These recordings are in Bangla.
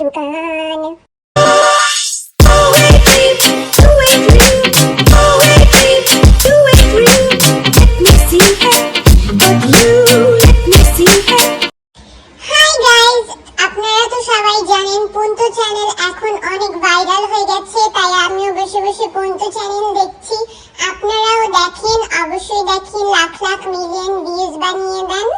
দোকান অবশ্যই দেখেন লাখ লাখ মিলিয়ন ভিউজ বানিয়ে দেন।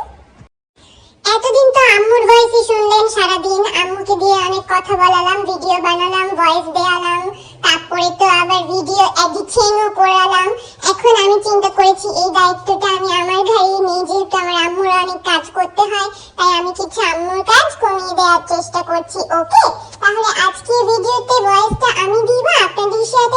এতদিন তো আম্মুর ভয়েসই শুনলেন, সারাদিন আম্মুকে দিয়ে অনেক কথা বলালাম ভিডিও বানালাম ভয়েস দেওয়ালাম তারপরে তো আবার ভিডিও এডিটিংও করালাম। এখন আমি চিন্তা করেছি, এই দায়িত্বটা আমি আমার ঘাড়ে নিয়ে যেহেতু আমার আম্মুর অনেক কাজ করতে হয়, তাই আমি কিছু আম্মুর কাজ কমিয়ে দেওয়ার চেষ্টা করছি ওকে তাহলে আজকে ভিডিওতে ভয়েসটা আমি দিব, আপনাদের সাথে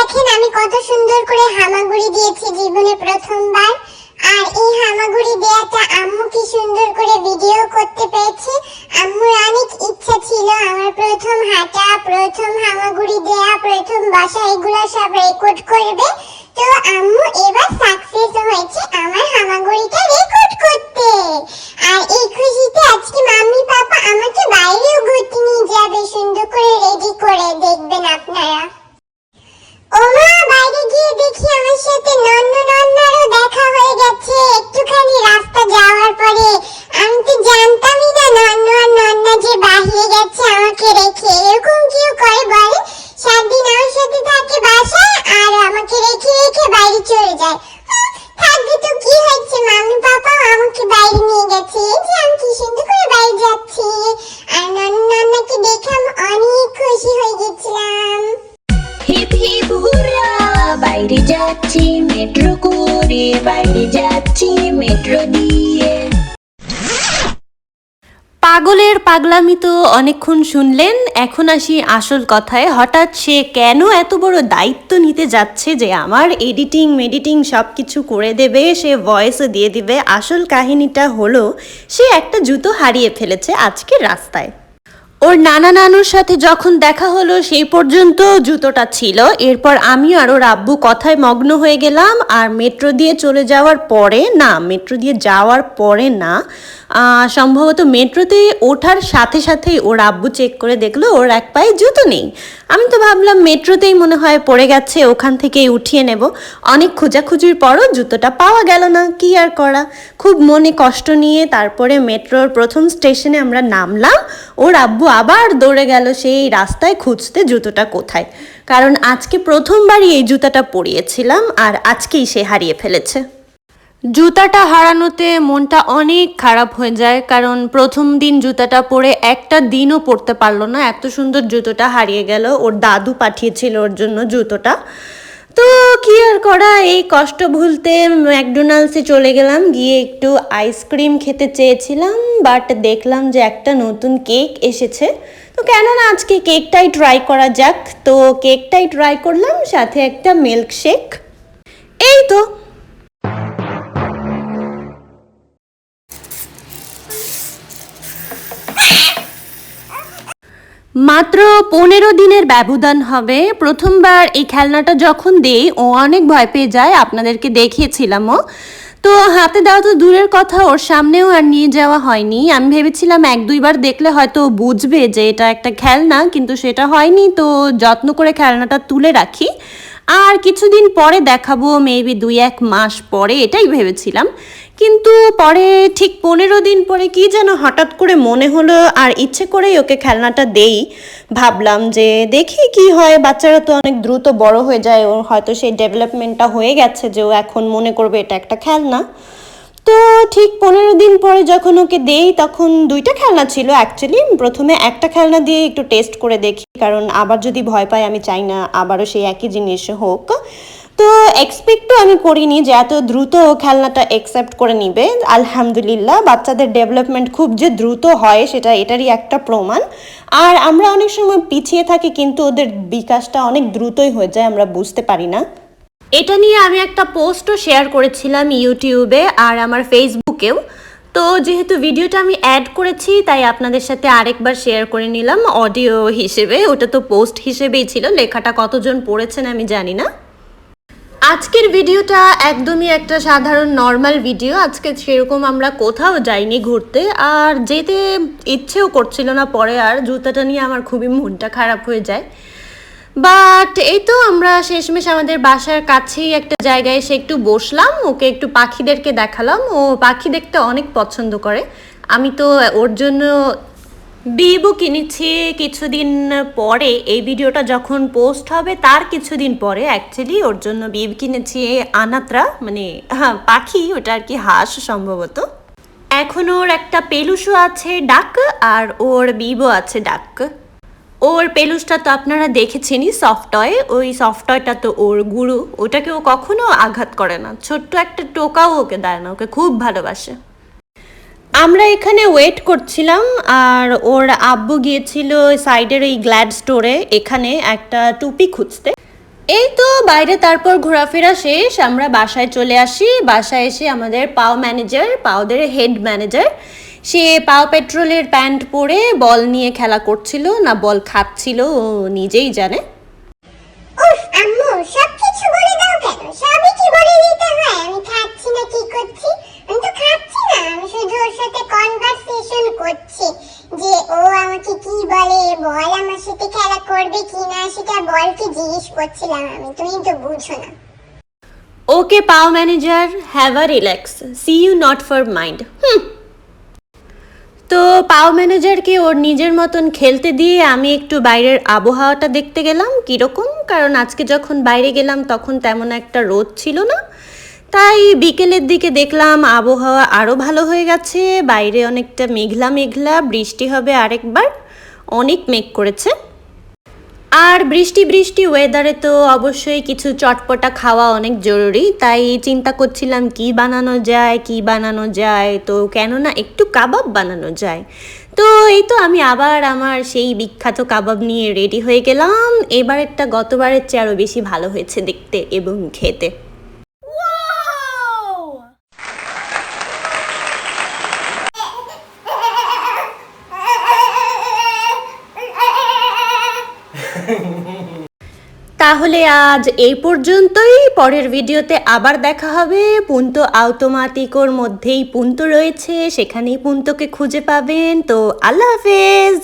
দেখেন, আমি কত সুন্দর করে হামাগুড়ি দিয়েছি জীবনে প্রথমবার। আর এই হামাগুড়ি দেওয়াটা আম্মু কি সুন্দর করে ভিডিও করতে পেরেছে। আম্মুর অনেক ইচ্ছা ছিল আমার প্রথম হাঁটা, প্রথম হামাগুড়ি দেয়া, প্রথম বাসা এগুলো সব রেকর্ড করবে। তো আম্মু এবার সাকসেস হয়েছে আমার হামাগুড়িটা রেকর্ড করতে। আর এই খুশিতে আজকে মাম্মি পাপা আমাকে বাইরেও ঘুরতে নিয়ে যাবে, সুন্দর করে রেডি করে দেখবেন আপনারা ওমা বাইরে গিয়ে দেখি আমার সাথে নন্ন নন্নারও দেখা হয়ে গেছে। একটুখানি রাস্তা যাওয়ার পরে আমি তো জানতামই না নন্ন আর নন্না যে বাহিরে গেছে আমাকে রেখে। এরকম কেউ করে বলে? সাত দিন আমার সাথে থাকে বাসায় আর আমাকে রেখে রেখে বাইরে চলে যায়। থাকবে তো কি হয়েছে? মাম্মি পাপা আমাকে বাইরে নিয়ে গেছে। এই যে আমি কি সুন্দর করে বাইরে যাচ্ছি। আর নন্ন নন্নাকে দেখে আমি অনেক খুশি হয়ে গেছিলাম। হিপ হিপ হুরা বাইরে যাচ্ছি মেট্রো করে বাইরে যাচ্ছি মেট্রো দিয়ে। পাগলের পাগলামি তো অনেকক্ষণ শুনলেন, এখন আসি আসল কথায়। হঠাৎ সে কেন এত বড় দায়িত্ব নিতে যাচ্ছে যে আমার এডিটিং মেডিটিং সব কিছু করে দেবে, সে ভয়েসও দিয়ে দিবে। আসল কাহিনীটা হলো, সে একটা জুতো হারিয়ে ফেলেছে আজকে রাস্তায়। ওর নানা নানুর সাথে যখন দেখা হলো, সেই পর্যন্ত জুতোটা ছিল। এরপর আমি আর ওর আব্বু কথায় মগ্ন হয়ে গেলাম। আর মেট্রো দিয়ে চলে যাওয়ার পরে, না, মেট্রো দিয়ে যাওয়ার পরে না সম্ভবত মেট্রোতে ওঠার সাথে সাথেই ওর আব্বু চেক করে দেখল, ওর এক পায়ে জুতো নেই। আমি তো ভাবলাম মেট্রোতেই মনে হয় পড়ে গেছে, ওখান থেকেই উঠিয়ে নেব। অনেক খোঁজাখুঁজির পরও জুতোটা পাওয়া গেল না, কি আর করা? খুব মনে কষ্ট নিয়ে তারপরে মেট্রোর প্রথম স্টেশনে আমরা নামলাম। ওর আব্বু আবার দৌড়ে গেল সেই রাস্তায় খুঁজতে জুতোটা কোথায়? কারণ আজকে প্রথমবারই এই জুতাটা পরিয়েছিলাম আর আজকেই সে হারিয়ে ফেলেছে। জুতাটা হারানোতে মনটা অনেক খারাপ হয়ে যায়, কারণ প্রথম দিন জুতাটা পরে একটা দিনও পরতে পারল না। এত সুন্দর জুতোটা হারিয়ে গেল, ওর দাদু পাঠিয়েছিল ওর জন্য জুতোটা। তো কি আর করা, এই কষ্ট ভুলতে ম্যাকডোনাল্ডসে চলে গেলাম, গিয়ে একটু আইসক্রিম খেতে চেয়েছিলাম, বাট দেখলাম যে একটা নতুন কেক এসেছে। তো কেন না আজকে কেকটাই ট্রাই করা যাক। তো কেকটাই ট্রাই করলাম, সাথে একটা মিল্কশেক। এই তো মাত্র পনেরো দিনের ব্যবধান হবে। প্রথমবার এই খেলনাটা যখন দেই, ও অনেক ভয় পেয়ে যায়। আপনাদেরকে দেখিয়েছিলামও তো হাতে দেওয়া তো দূরের কথা, ওর সামনেও আর নিয়ে যাওয়া হয়নি। আমি ভেবেছিলাম এক দুইবার দেখলে হয়তো বুঝবে যে এটা একটা খেলনা, কিন্তু সেটা হয়নি। তো যত্ন করে খেলনাটা তুলে রাখি। আর কিছুদিন পরে দেখাবো মেবি দুই এক মাস পরে, এটাই ভেবেছিলাম। কিন্তু পরে ঠিক পনেরো দিন পরে কি যেন হঠাৎ করে মনে হলো আর ইচ্ছে করেই ওকে খেলনাটা দেই। ভাবলাম যে দেখি কি হয়, বাচ্চারা তো অনেক দ্রুত বড় হয়ে যায়, ওর হয়তো সেই ডেভেলপমেন্টটা হয়ে গেছে যে ও এখন মনে করবে এটা একটা খেলনা। তো ঠিক পনেরো দিন পরে যখন ওকে দেই, তখন দুইটা খেলনা ছিল অ্যাকচুয়ালি প্রথমে একটা খেলনা দিয়ে একটু টেস্ট করে দেখি, কারণ আবার যদি ভয় পাই আমি চাই না, আবারও সেই একই জিনিস হোক। তো এক্সপেক্টও আমি করিনি যে এত দ্রুত খেলনাটা অ্যাকসেপ্ট করে নিবে। আলহামদুলিল্লাহ, বাচ্চাদের ডেভেলপমেন্ট খুব যে দ্রুত হয় সেটা এটারই একটা প্রমাণ। আর আমরা অনেক সময় পিছিয়ে থাকি কিন্তু ওদের বিকাশটা অনেক দ্রুতই হয়ে যায়, আমরা বুঝতে পারি না। এটা নিয়ে আমি একটা পোস্টও শেয়ার করেছিলাম ইউটিউবে আর আমার ফেসবুকেও তো যেহেতু ভিডিওটা আমি অ্যাড করেছি, তাই আপনাদের সাথে আরেকবার শেয়ার করে নিলাম। অডিও হিসেবে, ওটা তো পোস্ট হিসেবেই ছিল, লেখাটা কতজন পড়েছেন আমি জানি না। আজকের ভিডিওটা একদমই একটা সাধারণ নর্মাল ভিডিও আজকে সেরকম আমরা কোথাও যাইনি ঘুরতে, আর যেতে ইচ্ছেও করছিল না পরে, আর জুতাটা নিয়ে আমার খুবই মনটা খারাপ হয়ে যায়। বাট এই তো আমরা শেষমেশ আমাদের বাসার কাছেই একটা জায়গায় এসে একটু বসলাম, ওকে একটু পাখিদেরকে দেখালাম। ও পাখি দেখতে অনেক পছন্দ করে। আমি তো ওর জন্য বিবও কিনেছি কিছুদিন পরে। এই ভিডিওটা যখন পোস্ট হবে, তার কিছুদিন পরে অ্যাকচুয়ালি ওর জন্য বিব কিনেছি আনাত্রা মানে হ্যাঁ পাখি, ওটা আর কি হাঁস সম্ভবত। এখন ওর একটা পেলুসও আছে ডাক, আর ওর বিবও আছে ডাক। ওর পেলুসটা তো আপনারা দেখেছেনই সফট টয় ওই সফট টয়টা তো ওর গুরু। ওটাকে ও কখনো আঘাত করে না। ছোট্ট একটা টোকাও ওকে দেয় না, ওকে খুব ভালোবাসে। আমরা এখানে ওয়েট করছিলাম আর ওর আব্বু গিয়েছিল সাইডের ওই গ্ল্যাড স্টোরে এখানে একটা টুপি খুঁজতে। এই তো বাইরে তারপর ঘোরাফেরা শেষ, আমরা বাসায় চলে আসি। বাসায় এসে আমাদের পাও ম্যানেজার পাওদের হেড ম্যানেজার সে পাও পেট্রোলের প্যান্ট পরে বল নিয়ে খেলা করছিল, না বল খাচ্ছিল, ও নিজেই জানে। আম্মু সবকিছু করছিলাম আমি, তুমি তো না। Okay Paw manager have a relax see you not for mind hmm তো পাও ম্যানেজারকে ওর নিজের মতন খেলতে দিয়ে আমি একটু বাইরের আবহাওয়াটা দেখতে গেলাম, কীরকম? কারণ আজকে যখন বাইরে গেলাম, তখন তেমন একটা রোদ ছিল না। তাই বিকেলের দিকে দেখলাম আবহাওয়া আরও ভালো হয়ে গেছে, বাইরে অনেকটা মেঘলা মেঘলা, বৃষ্টি হবে আরেকবার। অনেক মেঘ করেছে। আর বৃষ্টি বৃষ্টি ওয়েদারে তো অবশ্যই কিছু চটপটা খাওয়া অনেক জরুরি। তাই চিন্তা করছিলাম, কি বানানো যায়, কি বানানো যায়? তো কেননা একটু কাবাব বানানো যায়। তো এই তো আমি আবার আমার সেই বিখ্যাত কাবাব নিয়ে রেডি হয়ে গেলাম। এবারেরটা গতবারের চেয়ে আরও বেশি ভালো হয়েছে দেখতে এবং খেতে। তাহলে আজ এই পর্যন্তই। পরের ভিডিওতে আবার দেখা হবে। পুন্ত আউটোমাটিকোর মধ্যেই পুন্ত রয়েছে, সেখানেই পুন্তকে খুঁজে পাবেন। তো আল্লাহ হাফেজ।